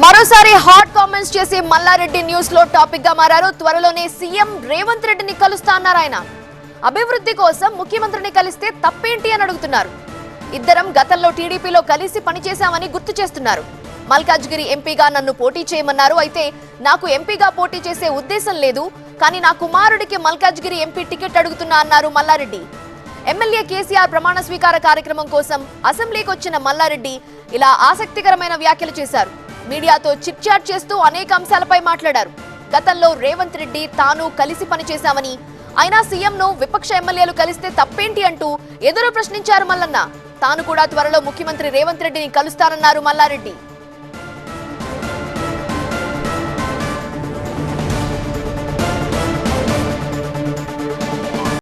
మరోసారి hot comments చేసే మల్లారెడ్డి న్యూస్లో టాపిక్గా మారారు. త్వరలోనే సీఎం రేవంత్ రెడ్డిని కలుస్తా అన్నారు ఆయన. అభివృద్ధి కోసం ముఖ్యమంత్రిని కలిస్తే తప్పేంటి అని అడుగుతున్నారు. ఇద్దరం గతంలో టీడీపీలో కలిసి పనిచేశామని గుర్తు చేస్తున్నారు. మల్కాజ్గిరి ఎంపీగా నన్ను పోటీ చేయమన్నారు. అయితే నాకు ఎంపీగా పోటీ చేసే ఉద్దేశం లేదు. కానీ నా కుమారుడికి మల్కాజ్గిరి ఎంపీ టికెట్ అడుగుతున్నా అన్నారు మల్లారెడ్డి. ఎమ్మెల్యే కేసీఆర్ ప్రమాణ స్వీకార కార్యక్రమం కోసం అసెంబ్లీకి వచ్చిన మల్లారెడ్డి ఇలా ఆసక్తికరమైన వ్యాఖ్యలు చేశారు. మీడియాతో చిట్చాట్ చేస్తూ అనేక అంశాలపై మాట్లాడారు. గతంలో రేవంత్ రెడ్డి తాను కలిసి పనిచేశామని అయినా సీఎంను విపక్ష ఎమ్మెల్యేలు కలిస్తే తప్పేంటి అంటూ ఎదురు ప్రశ్నించారు మల్లన్న. తాను కూడా త్వరలో ముఖ్యమంత్రి రేవంత్ రెడ్డిని కలుస్తానన్నారు మల్లారెడ్డి.